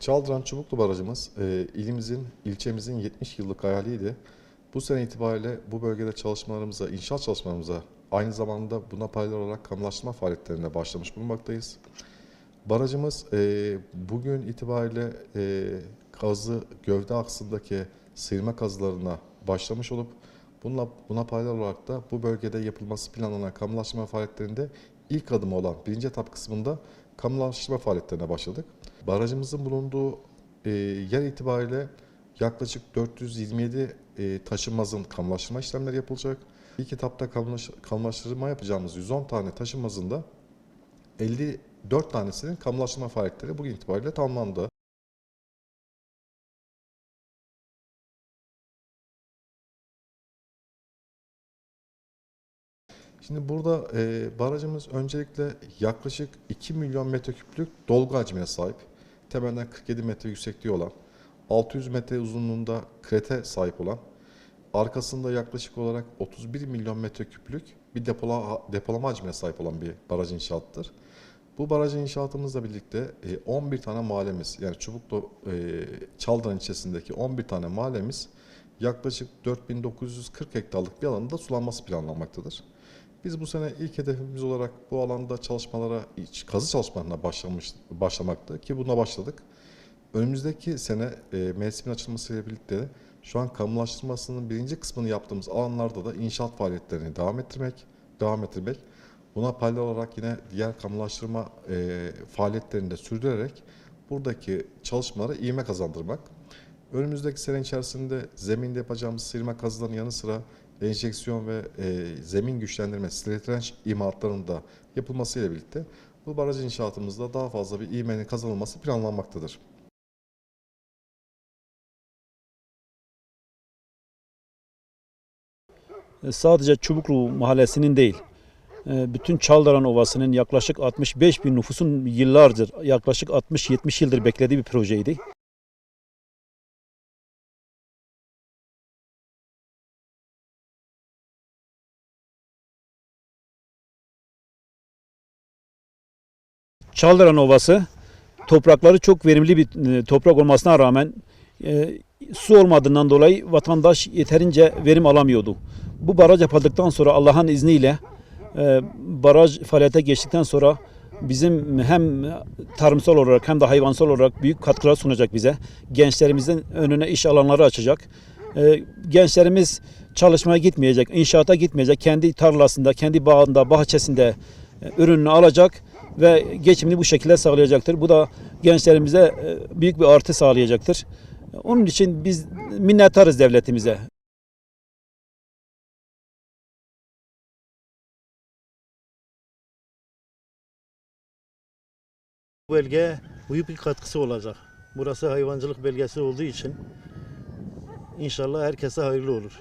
Çaldıran Çubuklu Barajımız e, ilimizin, ilçemizin 70 yıllık hayaliydi. Bu sene itibariyle bu bölgede çalışmalarımıza, inşaat çalışmalarımıza aynı zamanda buna paralel olarak kamulaştırma faaliyetlerine başlamış bulunmaktayız. Barajımız e, bugün itibariyle e, kazı gövde aksındaki sıyırma kazılarına başlamış olup bununla, buna paralel olarak da bu bölgede yapılması planlanan kamulaştırma faaliyetlerinde ilk adımı olan birinci etap kısmında kamulaştırma faaliyetlerine başladık. Barajımızın bulunduğu e, yer itibariyle yaklaşık 427 e, taşınmazın kamulaştırma işlemleri yapılacak. İlk etapta kamulaş- kamulaştırma yapacağımız 110 tane taşınmazın da 54 tanesinin kamulaştırma faaliyetleri bugün itibariyle tamamlandı. Şimdi burada e, barajımız öncelikle yaklaşık 2 milyon metreküplük dolgu hacmine sahip. Temelden 47 metre yüksekliği olan, 600 metre uzunluğunda krete sahip olan, arkasında yaklaşık olarak 31 milyon metreküplük bir depola, depolama hacmine sahip olan bir baraj inşaatıdır. Bu baraj inşaatımızla birlikte e, 11 tane mahallemiz yani Çubuklu e, Çaldıran ilçesindeki 11 tane mahallemiz yaklaşık 4940 hektarlık bir alanda sulanması planlanmaktadır. Biz bu sene ilk hedefimiz olarak bu alanda çalışmalara, kazı çalışmalarına başlamış, başlamakta ki buna başladık. Önümüzdeki sene e, mevsimin açılmasıyla birlikte şu an kamulaştırmasının birinci kısmını yaptığımız alanlarda da inşaat faaliyetlerini devam ettirmek, devam ettirmek. Buna paralel olarak yine diğer kamulaştırma e, faaliyetlerini de sürdürerek buradaki çalışmalara ivme kazandırmak. Önümüzdeki sene içerisinde zeminde yapacağımız sıyırma kazılarının yanı sıra enjeksiyon ve e, zemin güçlendirme, stretrenç imalatlarının da yapılmasıyla birlikte bu baraj inşaatımızda daha fazla bir ivmenin kazanılması planlanmaktadır. E, sadece Çubuklu mahallesinin değil, e, bütün Çaldıran Ovası'nın yaklaşık 65 bin nüfusun yıllardır, yaklaşık 60-70 yıldır beklediği bir projeydi. Çaldıran Ovası toprakları çok verimli bir e, toprak olmasına rağmen e, su olmadığından dolayı vatandaş yeterince verim alamıyordu. Bu baraj yapıldıktan sonra Allah'ın izniyle e, baraj faaliyete geçtikten sonra bizim hem tarımsal olarak hem de hayvansal olarak büyük katkılar sunacak bize. Gençlerimizin önüne iş alanları açacak. Gençlerimiz çalışmaya gitmeyecek, inşaata gitmeyecek. Kendi tarlasında, kendi bağında, bahçesinde ürününü alacak ve geçimini bu şekilde sağlayacaktır. Bu da gençlerimize e, büyük bir artı sağlayacaktır. Onun için biz minnettarız devletimize. Bu bölgeye büyük bir katkısı olacak. Burası hayvancılık bölgesi olduğu için inşallah herkese hayırlı olur.